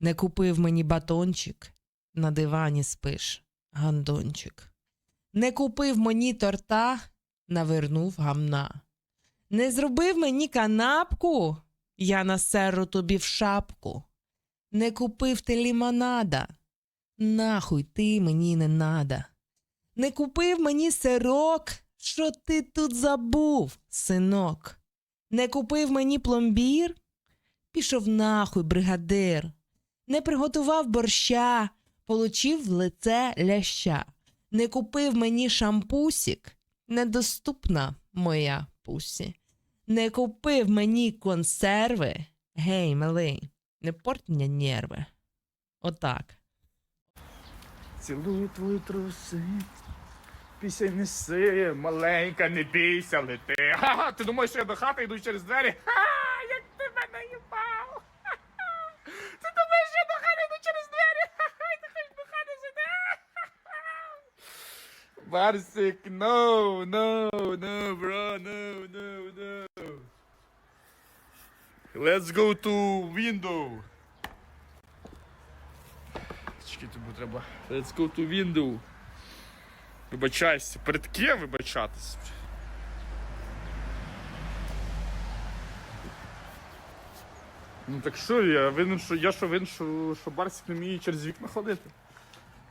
Не купив мені батончик, на дивані спиш, гандончик. Не купив мені торта, навернув гамна. Не зробив мені канапку, я насеру тобі в шапку. Не купив ти лімонада, нахуй ти мені не надо. Не купив мені сирок, що ти тут забув, синок. Не купив мені пломбір, пішов нахуй, бригадир. Не приготував борща, получив в лице ляща. Не купив мені шампусік, недоступна моя пусі. Не купив мені консерви. Гей, малий, не порть мені нерви. Отак. Цілую твої труси. Пісень неси, маленька, не бійся, лети. Ха-ха, ти думаєш, що я до хати йду через двері? Ха, як ти мене їбав. Ха-ха. Ти думаєш, що я до хати йду через двері? Ха-ха, і ти хочеш до хати сюди? Ха-ха. Барсик, no, no, no, bro, no, no, no. Let's go to window. Чекай, тобі треба. Let's go to window. Вибачайся. Перед ким вибачатись? Ну так що я винен, що я що винен, що, що Барсик не вміє через вікна ходити.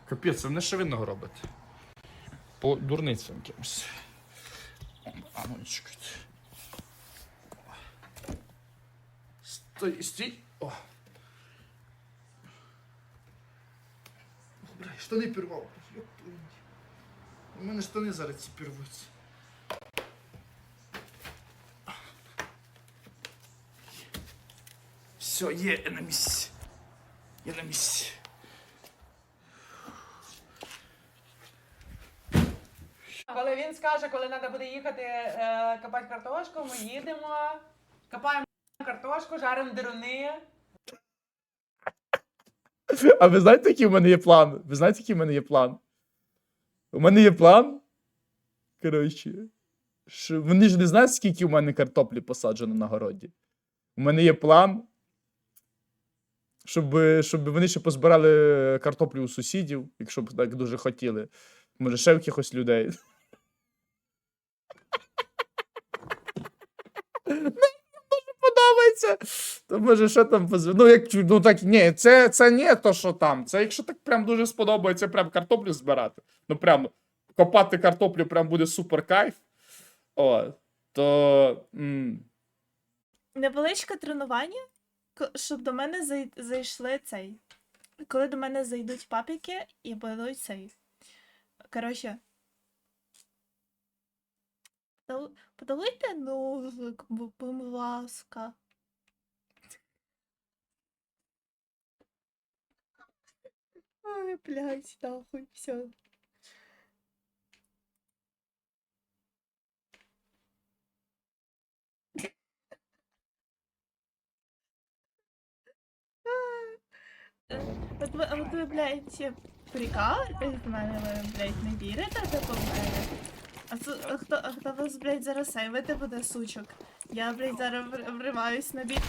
Капець, вони ще винного робить. По дурницям якимось. А ну чекайте. Стой, стій. О. Бля, штани пірвав. Йоп твою мать. У мене штани зараз ці пірвуться. Все, є, я на місці. Я на місці. Коли він скаже, коли треба буде їхати е, копати картошку, ми їдемо, копаємо картошку, жаримо деруни. А ви знаєте, який у мене є план? Ви знаєте, який у мене є план? У мене є план. Коротше. Що вони ж не знають, скільки у мене картоплі посаджено на городі. У мене є план. Щоб, щоб вони ще позбирали картоплю у сусідів, якщо б так дуже хотіли. Може, ще в якихось людей. Мені дуже подобається. То може, що там позв- Ну, як ну так ні, це, це не то, що там. Це якщо так прям дуже сподобається, прям картоплю збирати. Ну прям копати картоплю прям буде супер кайф. О, то. м, Невеличке тренування, щоб до мене зай- зайшли цей. Коли до мене зайдуть папіки і будуть цей. Коротше. Подалуйте ножик, будь ласка. Ой, блядь, нахуй, все. От ви, от ви, блядь, прикалуєтесь з мене, ви, блядь, не вірите типу в мене? А, це- а хто, а хто вас, блядь, зараз сейвити буде, сучок? Я, блядь, зараз вр- вриваюсь на бік.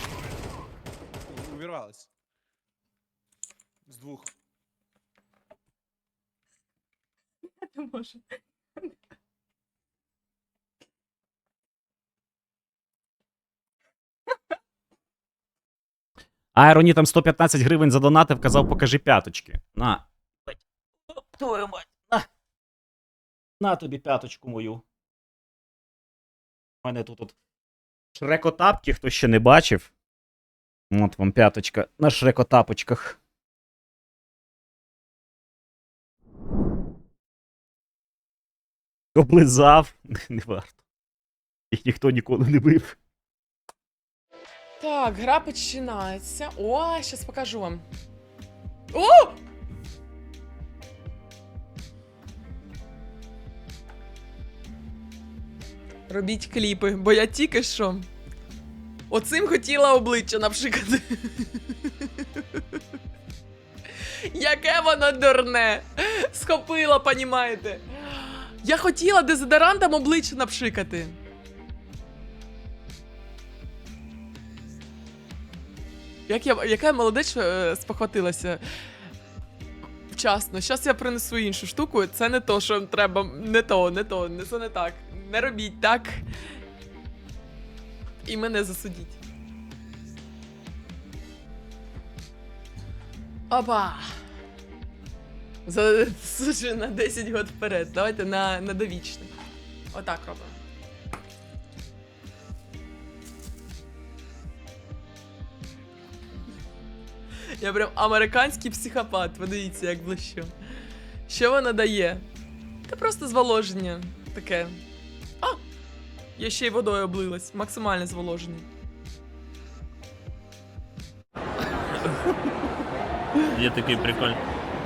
Увірвалась. З двох. Не. Айроні там 115 гривень задонатив, казав, покажи п'яточки. На. Твою мать. На. На тобі п'яточку мою. У мене тут от шрекотапки, хто ще не бачив. От вам п'яточка на шрекотапочках. Облизав. Не варто. Їх ніхто ніколи не бив. Так, гра починається. О, зараз покажу вам. О! Робіть кліпи, бо я тільки що. Оцим хотіла обличчя напшикати. Яке воно дурне. Схопила, понімаєте. Я хотіла дезодорантом обличчя напшикати. Як я, яка я молодець е, спохватилася вчасно. Зараз я принесу іншу штуку. Це не то, що треба. Не то, не то, не це не так. Не робіть так. І мене засудіть. Опа! Засуджую на 10 год вперед. Давайте на, на довічне. Отак робимо. Я прям американський психопат. Подивіться, як блищу. Що вона дає? Та просто зволоження. Таке. А! Я ще й водою облилась. Максимальне зволоження. Є такий прикольний.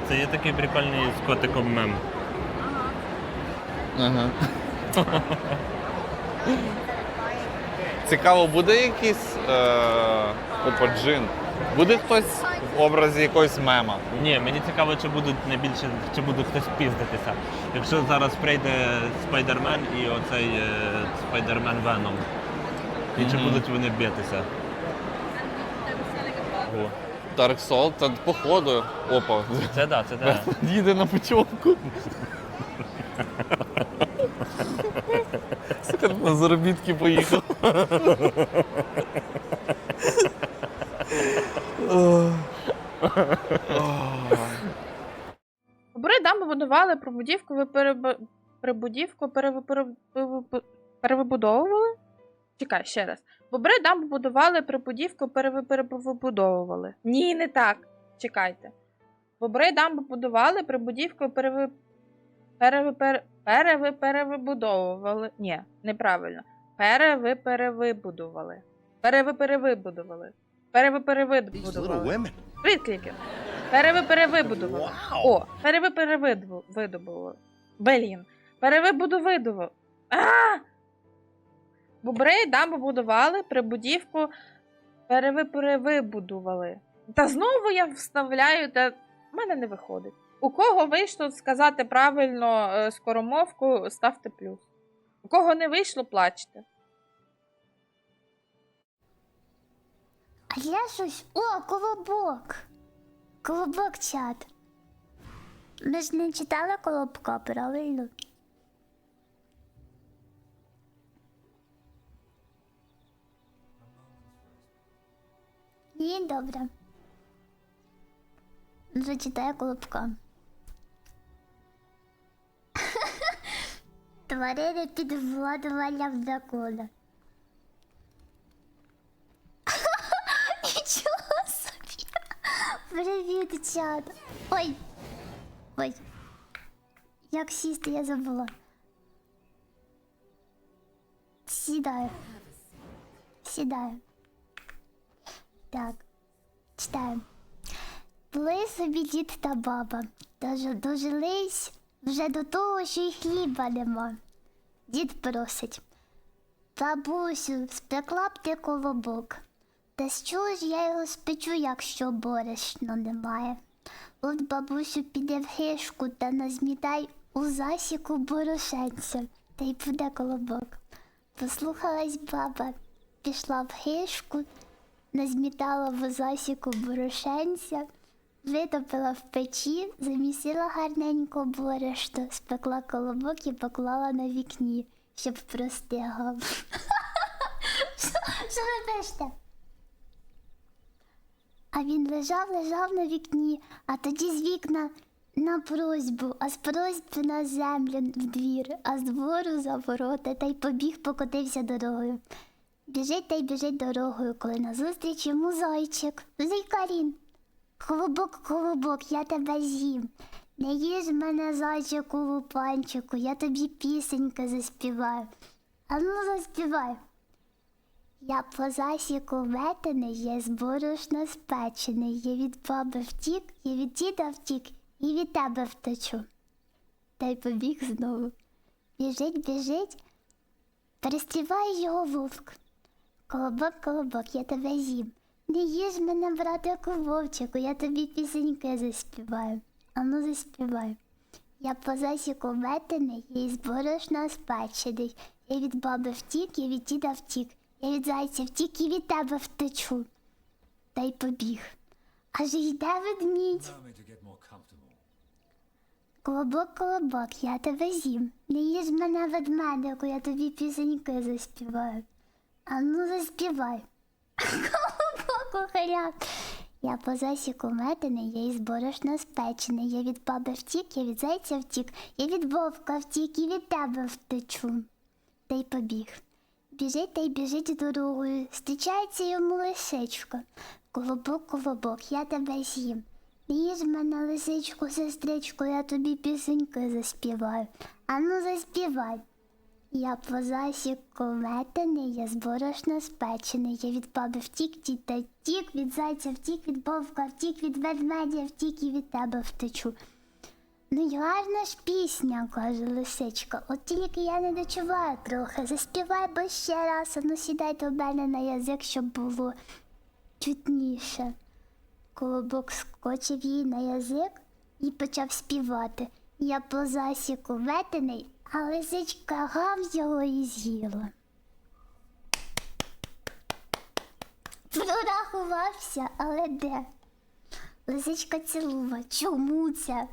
Це є такий прикольний з котиком мем. Ага. Цікаво, буде якийсь е, опа, джин? Буде хтось в образі якогось мема? Ні, мені цікаво, чи будуть не більше, чи буде хтось піздитися. Якщо зараз прийде спайдермен і оцей е, спайдермен Веном. І чи Мгм. будуть вони битися? О, Dark Soul, та походу. Опа, це да, це да. їде на путівку. Сука, на заробітки поїхав. Бобри дамбу будували, прибудівку ви переб... прибудівку перев... перев... перев- перевибудовували? Чекай, ще раз. Бобри дамбу будували, прибудівку перев... перебудовували. Ні, не так. Чекайте. Бобри дамбу будували, прибудівку перев... Перев... перев... переви перевибудовували. Ні, неправильно. Переви перевибудували. Переви перевибудували. Переви перевибудували. Привіт. Переви перевибудували. О, переви перевидобували. Блін. Перевибудовидували. А! Бобри дамбу будували, прибудівку переви перевибудували. Та знову я вставляю, та в мене не виходить. У кого вийшло сказати правильно е, скоромовку, ставте плюс. У кого не вийшло, плачте. А я щось. О, колобок. Колобок чат. Ми ж не читали колобка, правильно? Ні, добре. Зачитаю колобка. Тварини під владуванням закону. Нічого собі. Привіт, чат. Ой. Ой. Як сісти, я забула. Сідаю. Сідаю. Так. Читаю. Були собі дід та баба. Дож- дожились вже до того, що й хліба нема. Дід просить. Бабусю, спекла б ти колобок. Та з чого ж я його спечу, якщо борошна немає? От бабусю піде в хишку та назмітай у засіку борошенця, та й буде колобок. Послухалась баба, пішла в хишку, назмітала в засіку борошенця, витопила в печі, замісила гарненько борошно, спекла колобок і поклала на вікні, щоб простигав. Що ви пишете? А він лежав, лежав на вікні, а тоді з вікна на просьбу, а з просьби на землю в двір, а з двору за ворота, та й побіг, покотився дорогою. Біжить та й біжить дорогою, коли назустріч йому зайчик. Зайкарін. Колобок, колобок, я тебе з'їм. Не їж мене, зайчику, лупанчику, я тобі пісеньки заспіваю. А ну заспівай. Я по засіку метений, я з борошна спечений, я від баби втік, я від діда втік, і від тебе втечу. Та й побіг знову. Біжить, біжить, перестріває його вовк. Колобок, колобок, я тебе з'їм. Не їж мене, братику вовчику, я тобі пісеньки заспіваю. Ану заспівай. Я по засіку метений, я із борошна спечений. Я від баби втік, я від діда втік. Я від зайця втік і від тебе втечу. та й побіг. Аж йде ведмідь. Колобок, колобок, я тебе з'їм. Не їж мене ведмедику, я тобі пісеньки заспіваю. А ну заспівай. Колобок ухиляв. Я по засіку метений, я із борошна спечений. Я від баби втік, я від зайця втік, я від вовка втік і від тебе втечу. Та й побіг. Біжить та й біжить дорогою, зустрічається йому лисичка. Колобок, колобок, я тебе з'їм. Їж мене лисичку, сестричку, я тобі пісеньки заспіваю. Ану заспівай. Я по засіку метений, я з борошна спечений. Я від баби втік, діта втік, від зайця втік, від вовка втік, від ведмедя втік і від тебе втечу. Ну й гарна ж пісня, каже лисичка. От тільки я не дочуваю трохи. Заспівай бо ще раз, а ну сідай до мене на язик, щоб було чутніше. Колобок скочив їй на язик і почав співати. Я по засіку ветений, а лисичка його і з'їла. Прорахувався, але де? Лисичка цілува. Чому це?